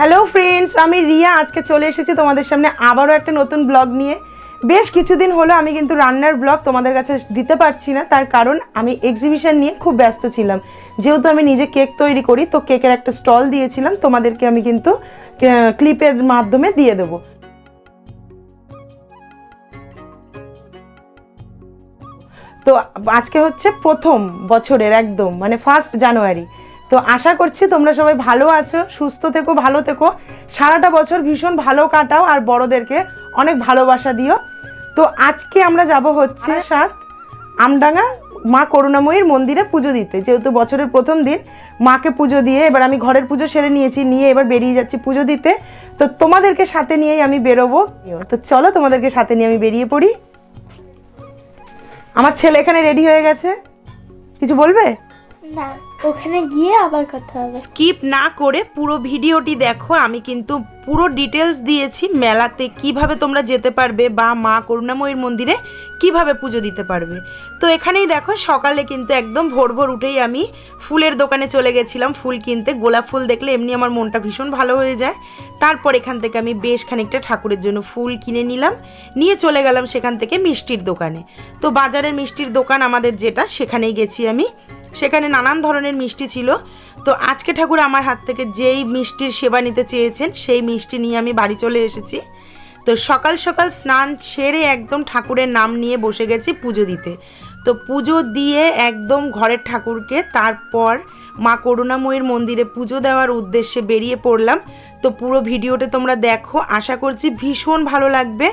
Hello friends আমি রিয়া। আজকে চলে এসেছি তোমাদের সামনে আবারও একটা নতুন ব্লগ নিয়ে। বেশ কিছুদিন হলো আমি কিন্তু রান্নার ব্লগ তোমাদের কাছে দিতে পারছি না। তার কারণ আমি এক্সিবিশন নিয়ে খুব ব্যস্ত ছিলাম। যেহেতু আমি নিজে কেক তৈরি করি, তো কেকের একটা স্টল দিয়েছিলাম। তোমাদেরকে আমি কিন্তু ক্লিপের মাধ্যমে দিয়ে দেবো। তো আজকে হচ্ছে প্রথম বছরের একদম মানে ফার্স্ট জানুয়ারি তো আশা করছি তোমরা সবাই ভালো আছো সুস্থ থেকো ভালো থেকো। সারাটা বছর ভীষণ ভালো কাটাও আর বড়দেরকে অনেক ভালোবাসা দিও। তো আজকে আমরা যাব হচ্ছে সাত আমডাঙ্গা মা করুণাময়ীর মন্দিরে পুজো দিতে। যেহেতু বছরের প্রথম দিন মাকে পুজো দিয়ে এবার আমি ঘরের পুজো সেরে নিয়েছি নিয়ে এবার বেরিয়ে যাচ্ছি পুজো দিতে। তো তোমাদেরকে সাথে নিয়েই আমি বেরোবো। তো চলো তোমাদেরকে সাথে নিয়ে আমি বেরিয়ে পড়ি। আমার ছেলে এখানে রেডি হয়ে গেছে। কিছু বলবে? না। ওখানে গিয়ে আবার কথা হবে। স্কিপ না করে পুরো ভিডিওটি দেখো, আমি কিন্তু পুরো ডিটেলস দিয়েছি মেলাতে কীভাবে তোমরা যেতে পারবে বা মা করুণাময়ীর মন্দিরে কীভাবে পুজো দিতে পারবে। তো এখানেই দেখো, সকালে কিন্তু একদম ভোর ভোর উঠেই আমি ফুলের দোকানে চলে গেছিলাম ফুল কিনতে। গোলাপ ফুল দেখলে এমনি আমার মনটা ভীষণ ভালো হয়ে যায়। তারপর এখান থেকে আমি বেশ খানিকটা ঠাকুরের জন্য ফুল কিনে নিলাম, নিয়ে চলে গেলাম সেখান থেকে মিষ্টির দোকানে। তো বাজারের মিষ্টির দোকান আমাদের যেটা, সেখানেই গেছি আমি। সেখানে নানান ধরনের মিষ্টি ছিল। তো আজকে ঠাকুর আমার হাত থেকে যেই মিষ্টির সেবা নিতে চেয়েছেন, সেই মিষ্টি নিয়ে আমি বাড়ি চলে এসেছি। তো সকাল সকাল স্নান সেরে একদম ঠাকুরের নাম নিয়ে বসে গেছি পুজো দিতে। তো পুজো দিয়ে একদম ঘরের ঠাকুরকে তারপর মা করুণাময়ীর মন্দিরে পুজো দেওয়ার উদ্দেশ্যে বেরিয়ে পড়লাম। তো পুরো ভিডিওটা তোমরা দেখো, আশা করছি ভীষণ ভালো লাগবে।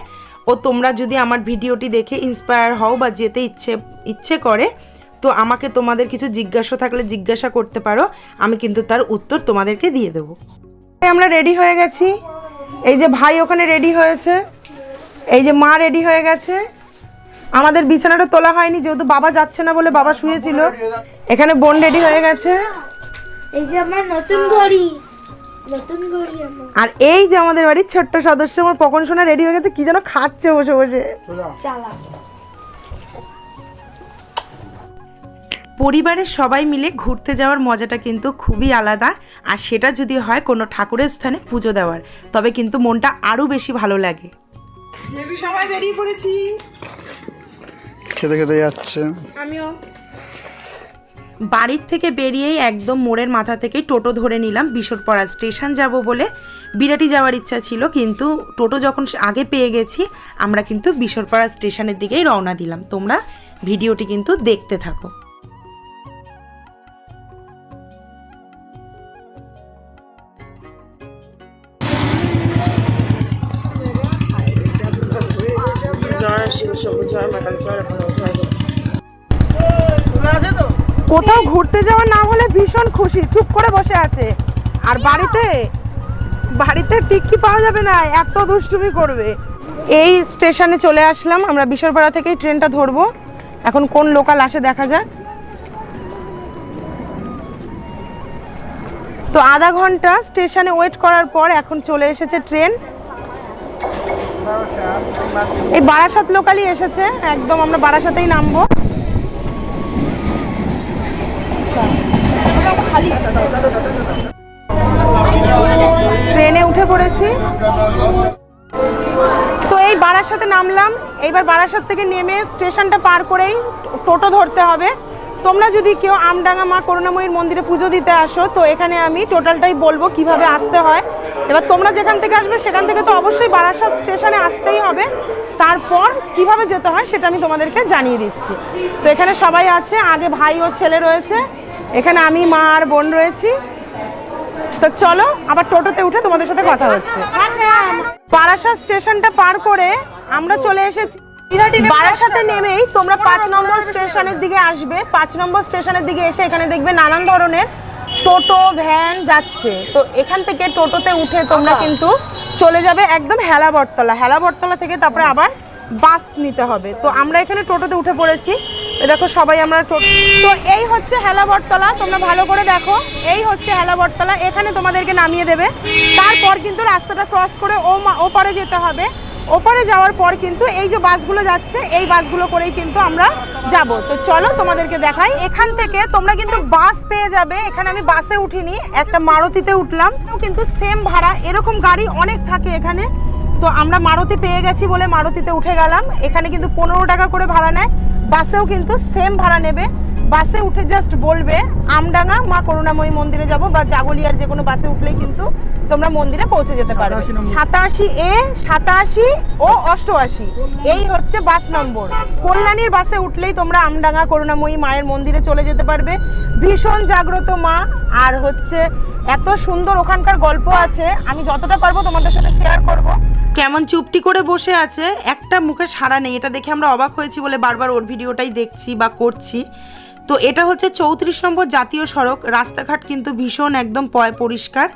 ও তোমরা যদি আমার ভিডিওটি দেখে ইন্সপায়ার হও বা যেতে ইচ্ছে ইচ্ছে করে তো আমাকে তোমাদের কিছু জিজ্ঞাসা থাকলে জিজ্ঞাসা করতে পারো আমি কিন্তু তার উত্তর তোমাদেরকে দিয়ে দেবো। আমরা রেডি হয়ে গেছি। এই যে ভাই ওখানে রেডি হয়েছে। এই যে মা রেডি হয়ে গেছে। আমাদের বিছানাটা তোলা হয়নি যেহেতু বাবা যাচ্ছে না বলে বাবা শুয়েছিল। এখানে বোন রেডি হয়ে গেছে। এই যে আমার নতুন ঘড়ি। আর এই যে আমাদের বাড়ির ছোট্ট সদস্য আমার পকন সোনা রেডি হয়ে গেছে কি যেন খাচ্ছে বসে বসে। পরিবারের সবাই মিলে ঘুরতে যাওয়ার মজাটা কিন্তু খুবই আলাদা। আর সেটা যদি হয় কোনো ঠাকুরের স্থানে পুজো দেওয়ার তবে কিন্তু মনটা আরও বেশি ভালো লাগে। সবাই বেরিয়ে পড়েছি। খেতে খেতে যাচ্ছে। আমিও। বাড়ির থেকে বেরিয়েই একদম মোড়ের মাথা থেকে টোটো ধরে নিলাম বিশরপাড়া স্টেশন যাব বলে। বিরাটি যাওয়ার ইচ্ছা ছিল কিন্তু টোটো যখন আগে পেয়ে গেছি আমরা কিন্তু বিশরপাড়া স্টেশনের দিকেই রওনা দিলাম। তোমরা ভিডিওটি কিন্তু দেখতে থাকো। কোথাও ঘুরতে যাওয়া না হলে ভীষণ খুশি চুপ করে বসে আছে। আর বাড়িতে বাড়িতে টিক্কি পাওয়া যাবে না এত দুষ্টুমি করবে। এই স্টেশনে চলে আসলাম আমরা বিশরপাড়া থেকেই ট্রেনটা ধরবো। এখন কোন লোকাল আসে দেখা যাক। তো আধা ঘণ্টা স্টেশনে ওয়েট করার পর এখন চলে এসেছে ট্রেন। এই বারাসাত লোকালই এসেছে একদম আমরা বারাসাতেই নামবো। ট্রেনে উঠে পড়েছি। তো এই বারাসাতে নামলাম। এইবার বারাসাত থেকে নেমে স্টেশনটা পার করেই টোটো ধরতে হবে। তোমরা যদি কেউ আমডাঙ্গা মা করুণাময়ীর মন্দিরে পুজো দিতে আসো, তো এখানে আমি টোটালটাই বলব কীভাবে আসতে হয়। এবার তোমরা যেখান থেকে আসবে সেখান থেকে তো অবশ্যই বারাসাত স্টেশনে আসতেই হবে। তারপর কীভাবে যেতে হয় সেটা আমি তোমাদেরকে জানিয়ে দিচ্ছি। তো এখানে সবাই আছে, আগে ভাই ও ছেলে রয়েছে। এখানে আমি মা আর বোন রয়েছি। তো চলো আবার টোটোতে উঠে তোমাদের সাথে কথা হচ্ছে। বারাসাত স্টেশনটা পার করে আমরা চলে এসেছি। বারাসাতে নেমেই তোমরা পাঁচ নম্বর স্টেশনের দিকে আসবে। পাঁচ নম্বর স্টেশনের দিকে এসে এখানে দেখবে নানান ধরনের টোটো ভ্যান যাচ্ছে। তো এখান থেকে টোটোতে উঠে তোমরা কিন্তু চলে যাবে একদম হেলা বটতলা। হেলা বটতলা থেকে তারপরে আবার বাস নিতে হবে। তো আমরা এখানে টোটোতে উঠে পড়েছি। দেখো সবাই আমরা তো এই হচ্ছে হেলা বটতলা, তোমরা ভালো করে দেখো। এই হচ্ছে হেলা বটতলা, এখানে তোমাদেরকে নামিয়ে দেবে। তারপর কিন্তু রাস্তাটা ক্রস করে ও ওপারে যেতে হবে। ওপারে যাওয়ার পর কিন্তু এই যে বাসগুলো যাচ্ছে, এই বাসগুলো করেই কিন্তু আমরা যাব। তো চলো তোমাদেরকে দেখাই। এখান থেকে তোমরা কিন্তু বাস পেয়ে যাবে। এখানে আমি বাসে উঠিনি, একটা মারুতিতে উঠলাম। কিন্তু সেম ভাড়া, এরকম গাড়ি অনেক থাকে এখানে। তো আমরা মারুতি পেয়ে গেছি বলে মারুতিতে উঠে গেলাম। এখানে কিন্তু পনেরো টাকা করে ভাড়া নেয়। বাসেও কিন্তু সেম ভাড়া নেবে। বাসে উঠে জাস্ট বলবে আমডাঙ্গা মা করুণাময়ী মন্দিরে যাব বা জাগলিয়ার যে কোনো বাসে উঠলেই কিন্তু তোমরা মন্দিরে পৌঁছে যেতে পারবে। সাতাশি এ সাতাশি ও অষ্টআশি এই হচ্ছে বাস নম্বর। কল্যাণীর বাসে উঠলেই তোমরা আমডাঙ্গা করুণাময়ী মায়ের মন্দিরে চলে যেতে পারবে। ভীষণ জাগ্রত মা আর হচ্ছে এত সুন্দর ওখানকার গল্প আছে আমি যতটা পারব তোমাদের সাথে শেয়ার করব। কেমন চুপটি করে বসে আছে একটা মুখে সাড়া নেই এটা দেখে আমরা অবাক হয়েছি বলে বারবার ওর ভিডিওটাই দেখছি বা করছি। তো এটা হচ্ছে চৌত্রিশ নম্বর জাতীয় সড়ক। রাস্তাঘাট কিন্তু ভীষণ একদম পয় পরিষ্কার।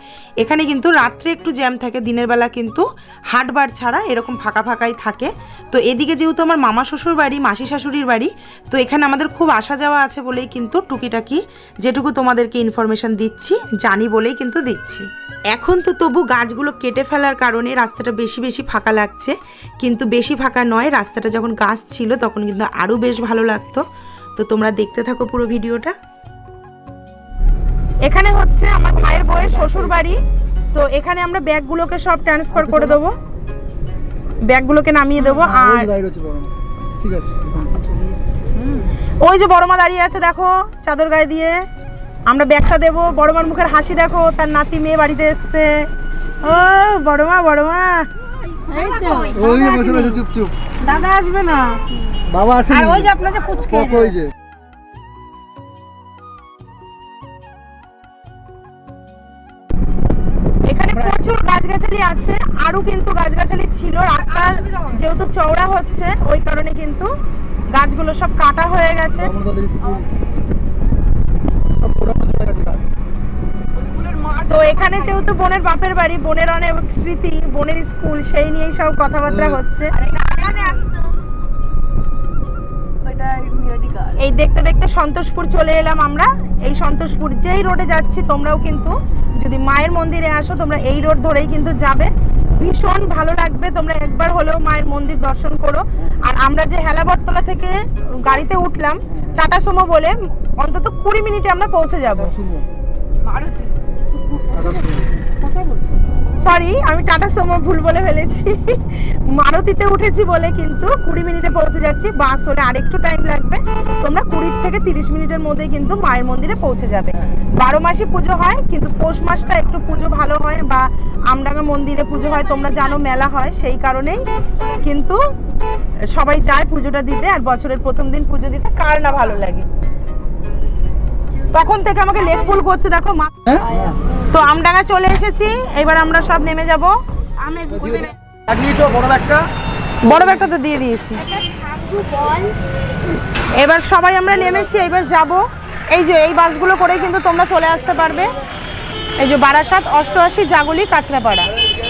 এখানে কিন্তু রাত্রে একটু জ্যাম থাকে, দিনের বেলা কিন্তু হাটবার ছাড়া এরকম ফাঁকা ফাঁকাই থাকে। তো এদিকে যেহেতু আমার মামা শ্বশুর বাড়ি, মাসি শাশুড়ির বাড়ি, তো এখানে আমাদের খুব আসা যাওয়া আছে বলেই কিন্তু টুকিটাকি যেটুকু তোমাদেরকে ইনফরমেশন দিচ্ছি, জানি বলেই কিন্তু দিচ্ছি। এখন তো তবু গাছগুলো কেটে ফেলার কারণে রাস্তাটা বেশি বেশি ফাঁকা লাগছে। কিন্তু বেশি ফাঁকা নয়, রাস্তাটা যখন গাছ ছিল তখন কিন্তু আরও বেশ ভালো লাগতো। তো তোমরা দেখতে থাকো পুরো ভিডিওটা। এখানে হচ্ছে আমার ভাইয়ের বউয়ের শ্বশুর বাড়ি। তো এখানে আমরা ব্যাগগুলোকে সব ট্রান্সফার করে দেবো। ব্যাগগুলোকে নামিয়ে দেবো আর ওই যে বড়মা দাঁড়িয়ে আছে দেখো চাদর গায়ে দিয়ে। আমরা ব্যাগটা দেবো। বড়মার মুখের হাসি দেখো তার নাতি মেয়ে বাড়িতে এসছে। ও বড়মা বড়মা দাদা আসবে না। বাবা আসেনি। আর ওই যে আপনাদের পুচকে। ওই যে? এখানে প্রচুর গাছগাছালি আছে আরও কিন্তু গাছগাছালি ছিল। রাস্তা যেহেতু চওড়া হচ্ছে ওই কারণে কিন্তু গাছগুলো সব কাটা হয়ে গেছে। তো এখানে যেহেতু বোনের বাপের বাড়ি বোনের অনেক স্মৃতি বোনের স্কুল সেই নিয়েই সব কথাবার্তা হচ্ছে। এই দেখতে দেখতে সন্তোষপুর চলে এলাম আমরা। এই সন্তোষপুর যেই রোডে যাচ্ছি তোমরাও কিন্তু যদি মায়ের মন্দিরে আসো তোমরা এই রোড ধরেই কিন্তু যাবে। ভীষণ ভালো লাগবে তোমরা একবার হলেও মায়ের মন্দির দর্শন করো। আর আমরা যে হেলাবরতলা থেকে গাড়িতে উঠলাম টাটা সুমো বলে অন্তত কুড়ি মিনিটে আমরা পৌঁছে যাব। শুনব। সরি আমি টাটা সুমো ভুল বলে ফেলেছি। মারুতিতে উঠেছি বলে কিন্তু কুড়ি মিনিটে পৌঁছে যাচ্ছি। বাস হলে আরেকটু টাইম লাগবে। তোমরা কুড়ি থেকে তিরিশ মিনিটের মধ্যে কিন্তু মায়ের মন্দিরে পৌঁছে যাবে। বারো মাসই পুজো হয়, কিন্তু পৌষ মাসটা একটু পুজো ভালো হয় বা আমডাঙ্গা মন্দিরে পুজো হয়, তোমরা জানো মেলা হয়। সেই কারণেই কিন্তু সবাই যায় পুজোটা দিতে আর বছরের প্রথম দিন পুজো দিতে। কার না ভালো লাগে? তখন থেকে আমাকে লেগ পুল করছে দেখো মা। হ্যাঁ? তো আমডাঙ্গা চলে এসেছি এবার আমরা সব নেমে যাব। নিয়েছো বড় ব্যাগটা? বড় ব্যাগটা তো দিয়ে দিয়েছি। এবার সবাই আমরা নেমেছি এবার যাব। এই যে এই বাসগুলো করে কিন্তু তোমরা চলে আসতে পারবে। এই যে বারাসাত অষ্টআশি জাগুলি কাঁচরাপাড়া।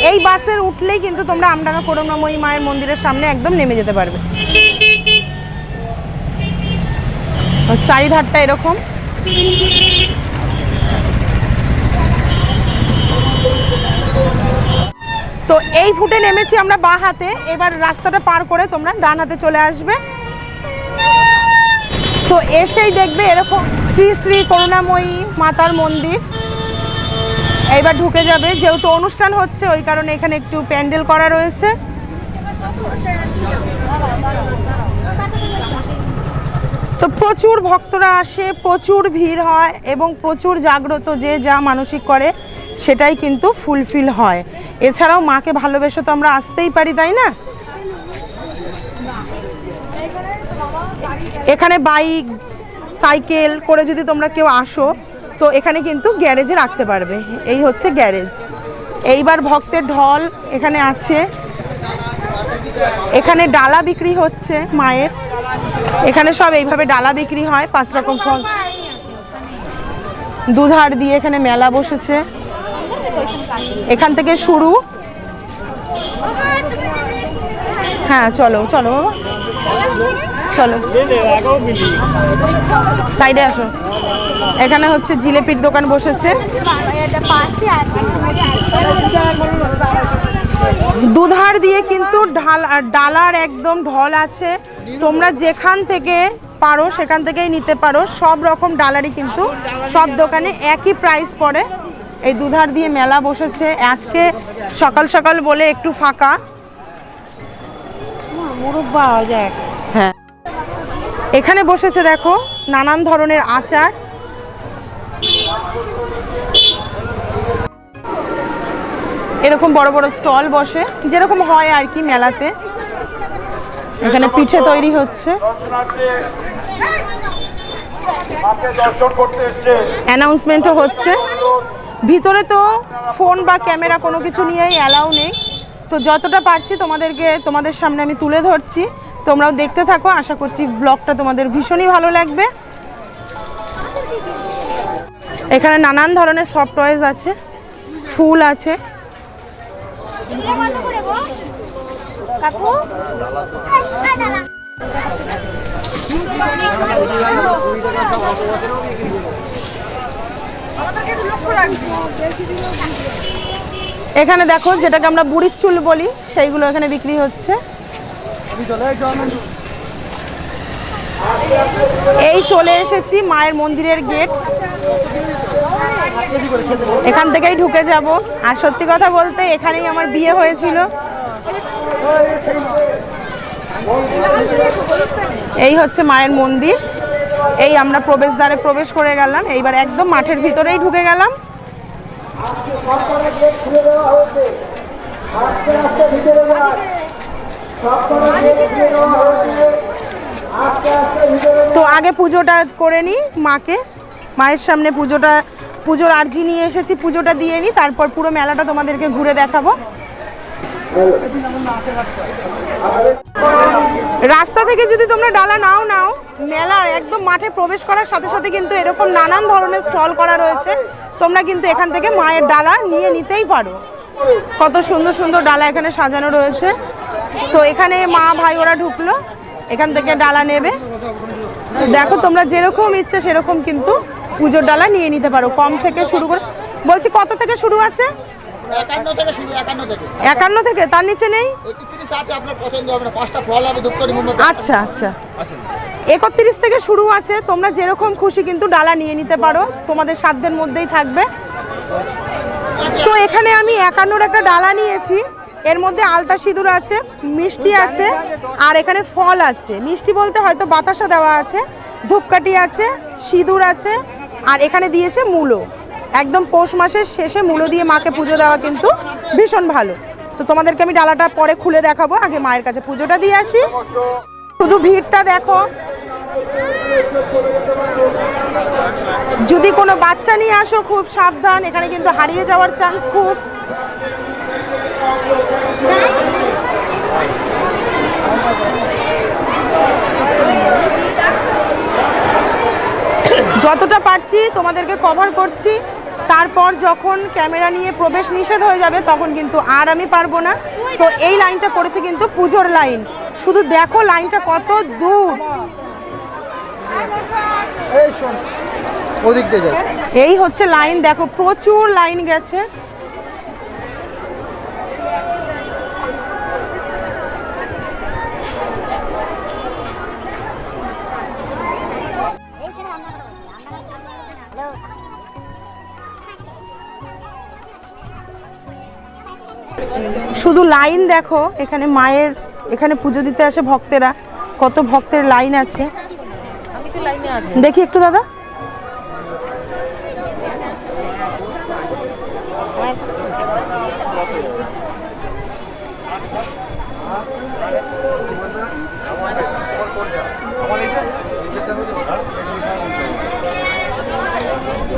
এই বাসের উঠলেই কিন্তু তোমরা আমডাঙ্গা করুণাময়ী মায়ের মন্দিরের সামনে একদম নেমে যেতে পারবে। চারিধারটা এরকম। তো এই ফুটে নেমেছি আমরা বাঁ হাতে। এবার রাস্তাটা পার করে তোমরা ডান হাতে চলে আসবে। তো এসেই দেখবে এরকম শ্রী শ্রী করুণাময়ী মাতার মন্দির। এইবার ঢুকে যাবে। যেহেতু অনুষ্ঠান হচ্ছে, ওই কারণে এখানে একটু প্যান্ডেল করা রয়েছে। তো প্রচুর ভক্তরা আসে, প্রচুর ভিড় হয় এবং প্রচুর জাগ্রত যে যা মানসিক করে সেটাই কিন্তু ফুলফিল হয়। এছাড়াও মাকে ভালোবেসে তো আমরা আসতেই পারি, তাই না? এখানে বাইক, সাইকেল করে যদি তোমরা কেউ আসো, তো এখানে কিন্তু গ্যারেজে রাখতে পারবে। এই হচ্ছে গ্যারেজ। এইবার ভক্তের ঢল এখানে আছে। এখানে ডালা বিক্রি হচ্ছে মায়ের। এখানে সব এইভাবে ডালা বিক্রি হয় পাঁচ রকম ফল। দুধার দিয়ে এখানে মেলা বসেছে। এখান থেকে শুরু। হ্যাঁ চলো চলো বাবা। চলো। সাইডে আসো। এখানে হচ্ছে জিলেপির দোকান বসেছে। দুধার দিয়ে কিন্তু ঢাল ডালার একদম ঢল আছে। তোমরা যেখান থেকে পারো সেখান থেকেই নিতে পারো। সব রকম ডালারই কিন্তু সব দোকানে একই প্রাইস পড়ে। এই দুধার দিয়ে মেলা বসেছে। আজকে সকাল সকাল বলে একটু ফাঁকা। হ্যাঁ। এখানে বসেছে দেখো নানান ধরনের আচার। এরকম বড় বড় স্টল বসে। যেরকম হয় আর কি মেলাতে। এখানে পিঠে তৈরি হচ্ছে। অ্যানাউন্সমেন্টও হচ্ছে। ভিতরে তো ফোন বা ক্যামেরা কোনো কিছু নিয়েই অ্যালাউ নেই। তো যতটা পারছি তোমাদেরকে, তোমাদের সামনে আমি তুলে ধরছি। তোমরাও দেখতে থাকো। আশা করছি ব্লগটা তোমাদের ভীষণই ভালো লাগবে। এখানে নানান ধরনের সফট টয়েস আছে। ফুল আছে। এখানে দেখো যেটাকে আমরা বুড়ির চুল বলি সেইগুলো এখানে বিক্রি হচ্ছে। এই চলে এসেছি মায়ের মন্দিরের গেট। এখান থেকেই ঢুকে যাব। আর সত্যি কথা বলতে, এখানেই আমার বিয়ে হয়েছিল। এই হচ্ছে মায়ের মন্দির। এই আমরা প্রবেশদ্বারে প্রবেশ করে গেলাম। এইবার একদম মাঠের ভিতরেই ঢুকে গেলাম। তো আগে পুজোটা করে নিই মাকে। মায়ের সামনে পুজোটা, পুজোর আর্জি নিয়ে এসেছি, পুজোটা দিয়ে নিই তারপর পুরো মেলাটা তোমাদেরকে ঘুরে দেখাবো। রাস্তা থেকে যদি তোমরা ডালা নাও নাও, মেলার একদম মাঠে প্রবেশ করার সাথে সাথে কিন্তু এরকম নানান ধরনের স্টল করা রয়েছে। তোমরা কিন্তু এখান থেকে মায়ের ডালা নিয়ে নিতেই পারো। কত সুন্দর সুন্দর ডালা এখানে সাজানো রয়েছে। তো এখানে মা ভাই ওরা ঢুকলো। এখান থেকে ডালা নেবে। দেখো তোমরা যেরকম ইচ্ছে সেরকম কিন্তু পুজোর ডালা নিয়ে নিতে পারো। কম থেকে শুরু করে বলছি কত থেকে শুরু আছে? একান্ন থেকে তার নিচে নেই? আচ্ছা আচ্ছা। একত্রিশ থেকে শুরু আছে। তোমরা যেরকম খুশি কিন্তু ডালা নিয়ে নিতে পারো। তোমাদের সাধ্যের মধ্যেই থাকবে। তো এখানে আমি একান্নর একটা ডালা নিয়েছি। এর মধ্যে আলতা সিঁদুর আছে, মিষ্টি আছে, আর এখানে ফল আছে। মিষ্টি বলতে হয়তো বাতাসা দেওয়া আছে, ধূপকাঠি আছে, সিঁদুর আছে, আর এখানে দিয়েছে মূলো। একদম পৌষ মাসের শেষে মূলো দিয়ে মাকে পুজো দেওয়া কিন্তু ভীষণ ভালো। তো তোমাদেরকে আমি ডালাটা পরে খুলে দেখাবো, আগে মায়ের কাছে পুজোটা দিয়ে আসি। শুধু ভিড়টা দেখো। যদি কোনো বাচ্চা নিয়ে আসো, খুব সাবধান, এখানে কিন্তু হারিয়ে যাওয়ার চান্স খুব। যতটা পারছি তোমাদেরকে কভার করছি। তারপর যখন ক্যামেরা নিয়ে প্রবেশ নিষেধ হয়ে যাবে তখন কিন্তু আর আমি পারব না। তো এই লাইনটা পড়েছে কিন্তু পুজোর লাইন শুধু দেখো লাইনটা কত দূর। এই হচ্ছে লাইন দেখো প্রচুর লাইন গেছে। শুধু লাইন দেখো, এখানে মায়ের, এখানে পুজো দিতে আসে ভক্তেরা, কত ভক্তের লাইন আছে। দেখি একটু দাদা।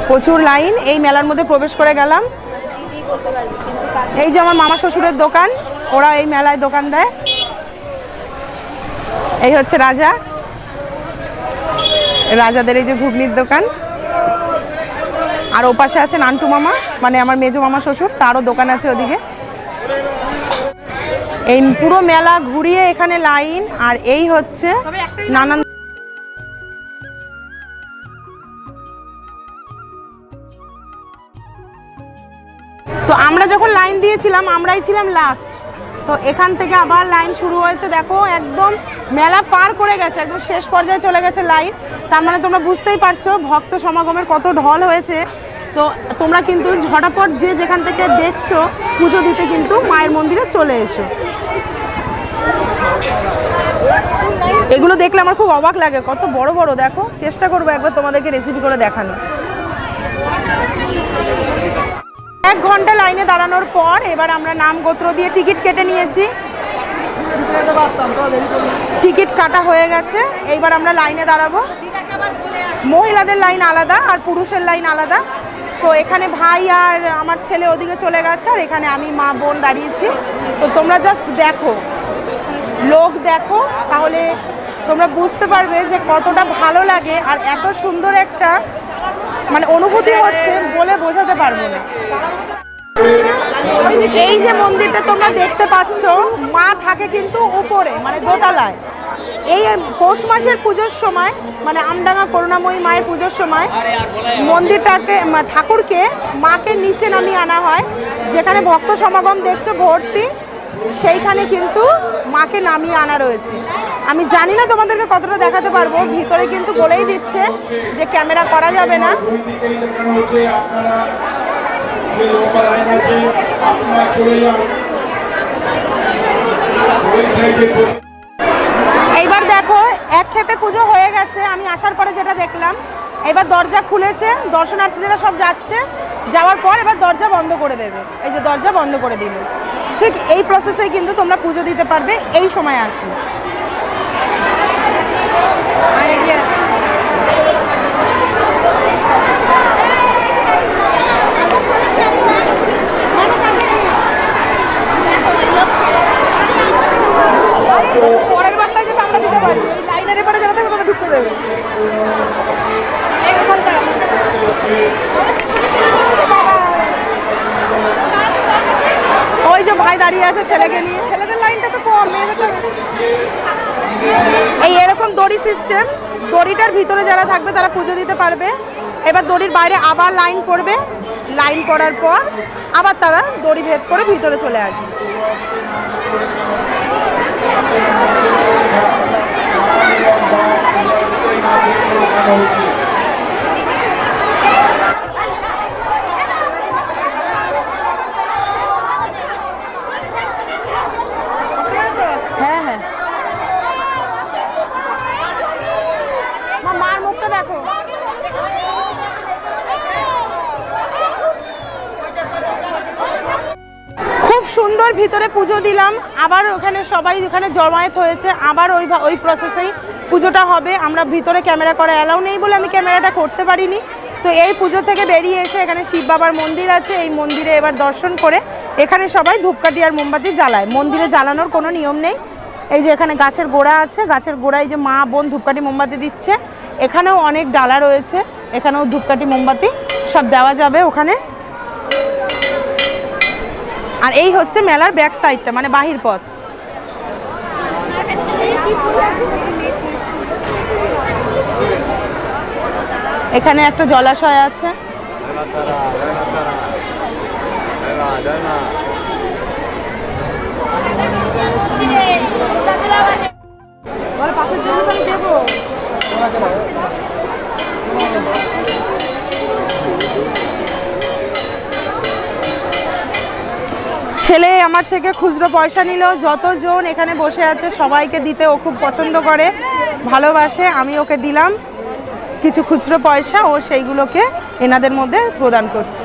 প্রচুর লাইন, এই মেলার মধ্যে প্রবেশ করে গেলাম। এই যে আমার মামা শ্বশুরের দোকান ওরা এই মেলায় দোকান দেয়। এই হচ্ছে রাজা। রাজাদের এই যে ঘুগনির দোকান। আর ওপাশে আছে নান্টু মামা মানে আমার মেজো মামা শ্বশুর তারও দোকান আছে ওদিকে। এই পুরো মেলা ঘুরিয়ে এখানে লাইন আর এই হচ্ছে নানান দিয়েছিলাম আমরাই ছিলাম লাস্ট তো এখান থেকে আবার লাইন শুরু হয়েছে, দেখো, একদম মেলা পার করে গেছে, একদম শেষ পর্যায়ে চলে গেছে লাইন তার মানে তোমরা বুঝতেই পারছ, ভক্ত সমাগমের কত ঢল হয়েছে। তো তোমরা কিন্তু ঝটাপট যে যেখান থেকে দেখছ, পুজো দিতে কিন্তু মায়ের মন্দিরে চলে এসো। এগুলো দেখলে আমার খুব অবাক লাগে, কত বড় বড়, দেখো, চেষ্টা করব একবার তোমাদেরকে রেসিপি করে দেখানো এক ঘণ্টা লাইনে দাঁড়ানোর পর এবার আমরা নাম গোত্র দিয়ে টিকিট কেটে নিয়েছি। টিকিট কাটা হয়ে গেছে। এইবার আমরা লাইনে দাঁড়াবো। মহিলাদের লাইন আলাদা আর পুরুষের লাইন আলাদা। তো এখানে ভাই আর আমার ছেলে ওদিকে চলে গেছে আর এখানে আমি মা বোন দাঁড়িয়েছি। তো তোমরা জাস্ট দেখো। লোক দেখো। তাহলে তোমরা বুঝতে পারবে যে কতটা ভালো লাগে আর এত সুন্দর একটা মানে অনুভূতি হচ্ছে বলে বোঝাতে পারব না। এই যে মন্দিরটা তোমরা দেখতে পাচ্ছ, মা থাকে কিন্তু উপরে মানে দোতলায়। এই পৌষ মাসের পুজোর সময় মানে আমডাঙ্গা করুণাময়ী মায়ের পুজোর সময়, মন্দিরটাকে ঠাকুরকে মাকে নিচে নামিয়ে আনা হয়। যেখানে ভক্ত সমাগম দেখছে, ভর্তি, সেইখানে কিন্তু মাকে নামিয়ে আনা রয়েছে। আমি জানি না তোমাদেরকে কতটা দেখাতে পারব, ভিতরে কিন্তু বলেই দিচ্ছে যে ক্যামেরা করা যাবে না। এইবার দেখো, এক খেপে পুজো হয়ে গেছে, আমি আসার পরে যেটা দেখলাম, এবার দরজা খুলেছে, দর্শনার্থীরা সব যাচ্ছে, যাওয়ার পর এবার দরজা বন্ধ করে দেবে, এই যে দরজা বন্ধ করে দিল। ঠিক এই প্রসেসেই কিন্তু তোমরা পুজো দিতে পারবে, এই সময় আসবে পরের বারটা যেটা আমরা দিতে পারি এই লাইনের এপারে যারা থাকবে তাদের ঢুকতে ওই যে ভাই দাঁড়িয়ে আছে ছেলেকে নিয়ে। ছেলেদের লাইনটা তো কম এই এরকম দড়ি সিস্টেম দড়িটার ভিতরে যারা থাকবে তারা পুজো দিতে পারবে। এবার দড়ির বাইরে আবার লাইন পড়বে। লাইন পড়ার পর আবার তারা দড়ি ভেদ করে ভিতরে চলে আসবে। হ্যাঁ খুব ভিতরে পুজো দিলাম। আবার ওখানে সবাই ওখানে জমায়েত হয়েছে। আবার ওই ওই প্রসেসেই পুজোটা হবে। আমরা ভিতরে ক্যামেরা করা অ্যালাউ নেই বলে আমি ক্যামেরাটা করতে পারিনি। তো এই পুজো থেকে বেরিয়ে এসে এখানে শিব বাবার মন্দির আছে। এই মন্দিরে এবার দর্শন করে এখানে সবাই ধূপকাঠি আর মোমবাতি জ্বালায়। মন্দিরে জ্বালানোর কোনো নিয়ম নেই। এই যে এখানে গাছের গোড়া আছে। গাছের গোড়ায় যে মা, বোন ধূপকাঠি, মোমবাতি দিচ্ছে। এখানেও অনেক ডালা রয়েছে। এখানেও ধূপকাঠি, মোমবাতি সব দেওয়া যাবে ওখানে। আর এই হচ্ছে মেলার ব্যাক সাইডটা মানে বাহির পথ। এখানে একটা জলাশয় আছে। আমার থেকে খুচরো পয়সা নিল। যতজন এখানে বসে আছে, সবাইকে দিতে ও খুব পছন্দ করে, ভালোবাসে, আমি ওকে দিলাম। কিছু খুচরো পয়সা ও সেইগুলোকে এনাদের মধ্যে প্রদান করছে।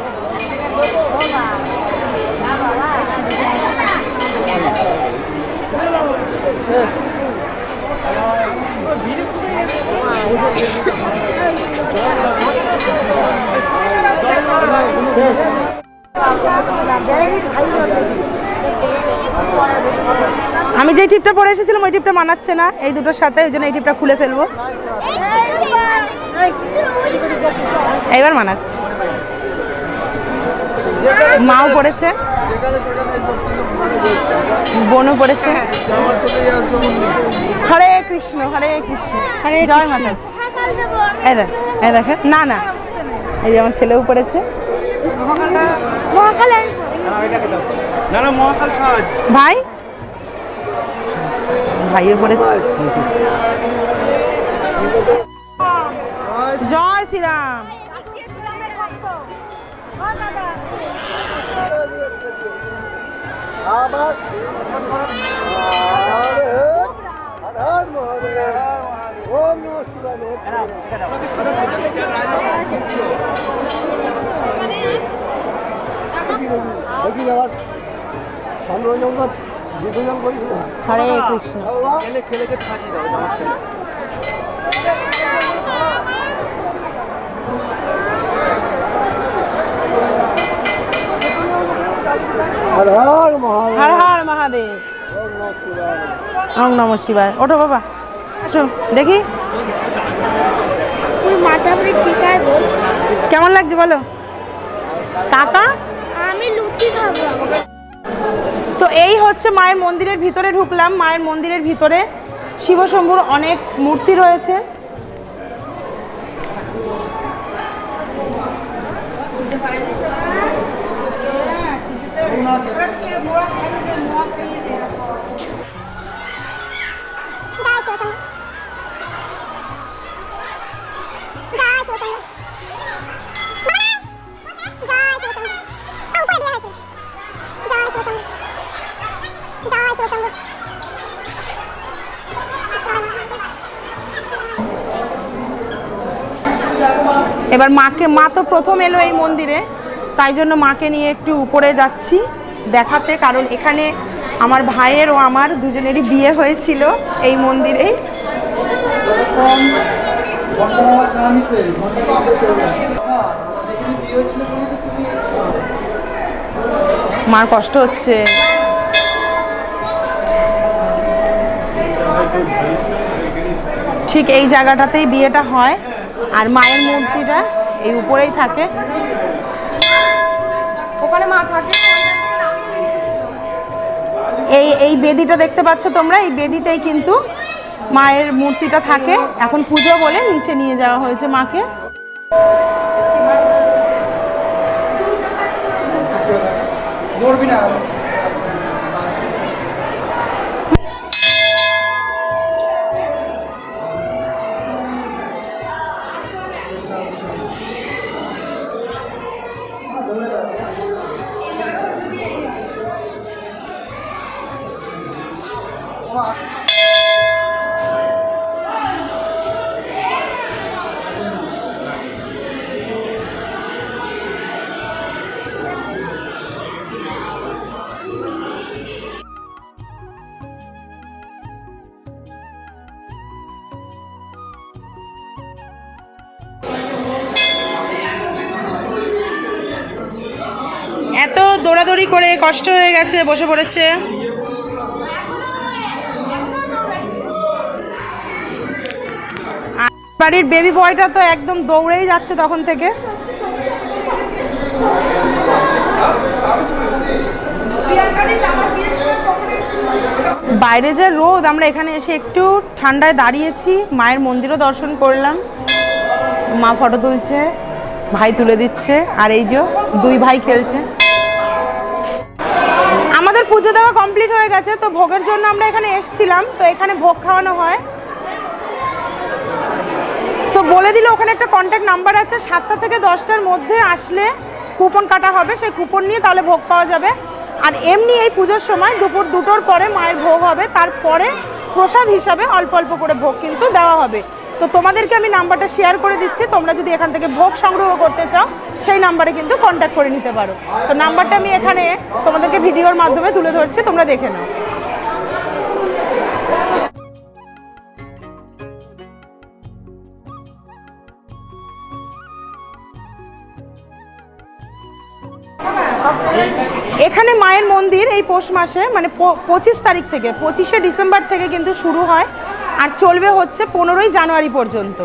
আমি যে টিপটা পরে এসেছিলাম ওই টিপটা মানাচ্ছে না। এই দুটোর সাথে ওই জন্য এই টিপটা খুলে ফেলব। এইবার মানাচ্ছে। মাও পড়েছে। বোনও পড়েছে। হরে কৃষ্ণ হরে কৃষ্ণ। হরে জয় মাতা। দেখে না না। এই যে আমার ছেলেও পড়েছে। মহাকাল ভাই? ভাইয়ের পড়েছে জয় শ্রীরাম। আবার। হর মহাদেব ওম হরে কৃষ্ণ। ছেলেকে থাকি দাও আমার ছেলে হর হর মহাদেব। হর হর মহাদেব ওম নম শিবায়। ওঠো বাবা আসো দেখি। মাথা আছে কেমন লাগছে বলো? কাকা খাব তো এই হচ্ছে মায়ের মন্দিরের ভিতরে ঢুকলাম। মায়ের মন্দিরের ভিতরে শিবশম্ভুর অনেক মূর্তি রয়েছে। এবার মাকে, মা তো প্রথম এলো এই মন্দিরে, তাই জন্য মাকে নিয়ে একটু উপরে যাচ্ছি দেখাতে, কারণ এখানে আমার ভাইয়ের ও আমার দুজনেরই বিয়ে হয়েছিল এই মন্দিরেই মার কষ্ট হচ্ছে। ঠিক এই জায়গাটাতেই বিয়েটা হয়। আর মায়ের মূর্তিটা এই উপরেই থাকে। ওখানে মা থাকে এই এই বেদিটা দেখতে পাচ্ছ তোমরা? এই বেদিতেই কিন্তু মায়ের মূর্তিটা থাকে। এখন পুজো বলে নিচে নিয়ে যাওয়া হয়েছে মাকে। মরবি না। দৌড়াদৌড়ি করে কষ্ট হয়ে গেছে, বসে পড়েছে। বাড়ির বেবি বয়টা তো একদম দৌড়েই যাচ্ছে তখন থেকে। বাইরে যে রোদ, আমরা এখানে এসে একটু ঠান্ডায় দাঁড়িয়েছি। মায়ের মন্দিরও দর্শন করলাম। মা ফটো তুলছে, ভাই তুলে দিচ্ছে। আর এই যে দুই ভাই খেলছে। পুজো দেওয়া কমপ্লিট হয়ে গেছে, তো ভোগের জন্য আমরা এখানে এসেছিলাম, তো এখানে ভোগ খাওয়ানো হয়। তো বলে দিল, ওখানে একটা কন্ট্যাক্ট নাম্বার আছে, সাতটা থেকে দশটার মধ্যে আসলে কুপন কাটা হবে, সেই কুপন নিয়ে তাহলে ভোগ পাওয়া যাবে। আর এমনি এই পুজোর সময় দুপুর দুটোর পরে মায়ের ভোগ হবে, তারপরে প্রসাদ হিসাবে অল্প অল্প করে ভোগ কিন্তু দেওয়া হবে। তো তোমাদেরকে আমি নাম্বারটা শেয়ার করে দিচ্ছি। তোমরা যদি এখান থেকে ভোগ সংগ্রহ করতে চাও, সেই নাম্বারে কিন্তু কন্ট্যাক্ট করে নিতে পারো। তো নাম্বারটা আমি এখানে তোমাদেরকে ভিডিওর মাধ্যমে তুলে ধরছি, তোমরা দেখে নাও। এখানে মায়ের মন্দির এই পৌষ মাসে মানে পঁচিশ তারিখ থেকে, পঁচিশে ডিসেম্বর থেকে কিন্তু শুরু হয়। আর চলবে হচ্ছে পনেরোই জানুয়ারি পর্যন্ত।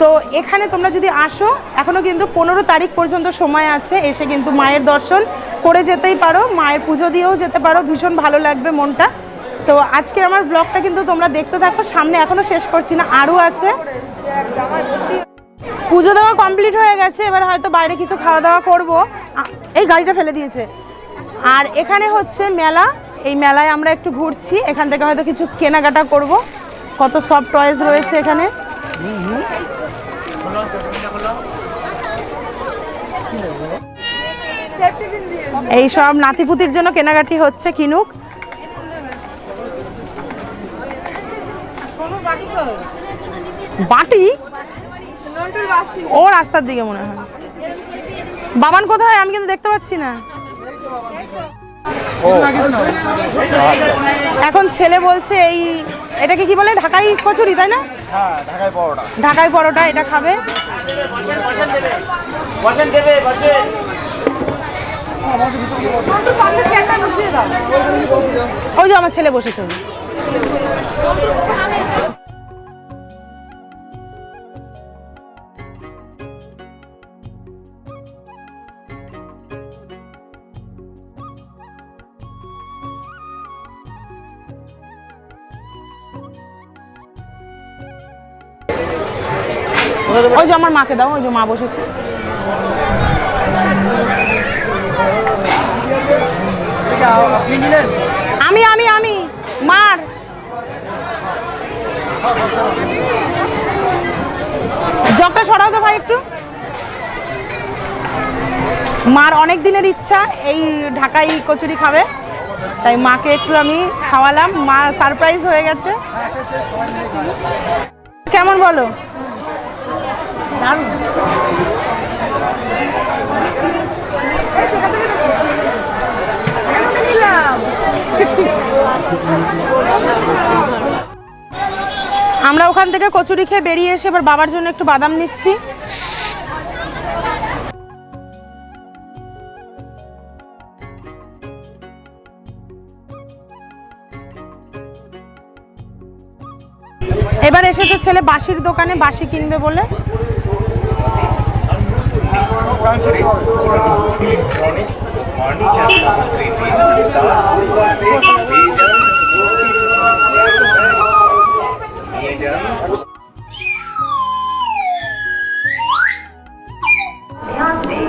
তো এখানে তোমরা যদি আসো এখনও কিন্তু পনেরো তারিখ পর্যন্ত সময় আছে, এসে কিন্তু মায়ের দর্শন করে যেতেই পারো, মায়ের পুজো দিয়েও যেতে পারো, ভীষণ ভালো লাগবে মনটা। তো আজকে আমার ব্লগটা কিন্তু তোমরা দেখতে থাকো, সামনে এখনও শেষ করছি না, আরও আছে। পুজো দেওয়া কমপ্লিট হয়ে গেছে, এবার হয়তো বাইরে কিছু খাওয়া দাওয়া করব। এই গাড়িটা ফেলে দিয়েছে। আর এখানে হচ্ছে মেলা, এই মেলায় আমরা একটু ঘুরছি, এখান থেকে হয়তো কিছু কেনাকাটা করব। কত সব টয়েস রয়েছে এখানে? এই সব নাতিপুতির জন্য কেনাকাটি হচ্ছে, কিনুক। বাটি? ও রাস্তার দিকে মনে হয়। বাবান কোথায়? আমি কিন্তু দেখতে পাচ্ছি না। এখন ছেলে বলছে এই এটাকে কি বলে? ঢাকাই কচুরি তাই না? হ্যাঁ ঢাকায় পরোটা। ঢাকাই পরোটা এটা খাবে। ওই যে আমার ছেলে বসেছে। ওই। যে আমার মাকে দাও, ওই যে মা বসেছে। আমি আমি আমি, মার। জগটা সরাও তো ভাই একটু। মার অনেক দিনের ইচ্ছা, এই ঢাকাই কচুরি খাবে। তাই মাকে একটু আমি খাওয়ালাম। মা সারপ্রাইজ হয়ে গেছে। কেমন বলো? আমরা ওখান থেকে কচুরি খেয়ে বেরিয়ে এসে এবার বাবার জন্য একটু বাদাম নিচ্ছি। এবার এসেছে ছেলে বাসির দোকানে বাসি কিনবে বলে।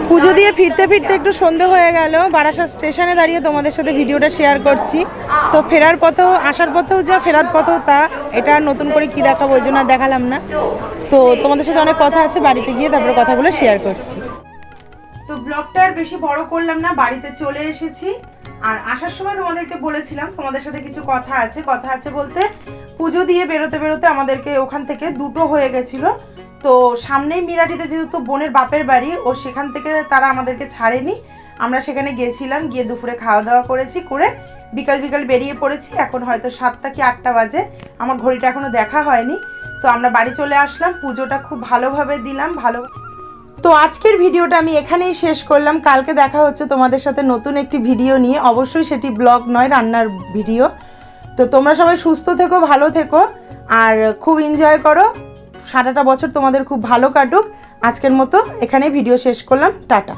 পুজো দিয়ে ফিরতে ফিরতে একটু সন্ধে হয়ে গেল। বারাসাত স্টেশনে দাঁড়িয়ে তোমাদের সাথে ভিডিওটা শেয়ার করছি। তো ফেরার পথেও, আসার পথেও যা, ফেরার পথেও তা। এটা নতুন করে কি দেখাবো ওই জন্য দেখালাম না। তো তোমাদের সাথে অনেক কথা আছে, বাড়িতে গিয়ে তারপরে কথাগুলো শেয়ার করছি। ব্লগটা আর বেশি বড় করলাম না, বাড়িতে চলে এসেছি। আর আসার সময় তোমাদেরকে বলেছিলাম, তোমাদের সাথে কিছু কথা আছে। কথা আছে বলতে পুজো দিয়ে বেরোতে বেরোতে আমাদেরকে ওখান থেকে দুটো হয়ে গেছিল। তো সামনেই মিরাটিতে যেহেতু বোনের বাপের বাড়ি, ও সেখান থেকে তারা আমাদেরকে ছাড়েনি। আমরা সেখানে গেছিলাম, গিয়ে দুপুরে খাওয়া দাওয়া করেছি, করে বিকাল বিকাল বেরিয়ে পড়েছি। এখন হয়তো সাতটা কি আটটা বাজে, আমার ঘড়িটা এখনও দেখা হয়নি। তো আমরা বাড়ি চলে আসলাম, পুজোটা খুব ভালোভাবে দিলাম, ভালো তো আজকের ভিডিওটা আমি এখানেই শেষ করলাম। কালকে দেখা হচ্ছে তোমাদের সাথে নতুন একটি ভিডিও নিয়ে। অবশ্যই সেটি ব্লগ নয়, রান্নার ভিডিও। তো তোমরা সবাই সুস্থ থেকো, ভালো থেকো, আর খুব এনজয় করো। সারাটা বছর তোমাদের খুব ভালো কাটুক। আজকের মতো এখানেই ভিডিও শেষ করলাম। টাটা।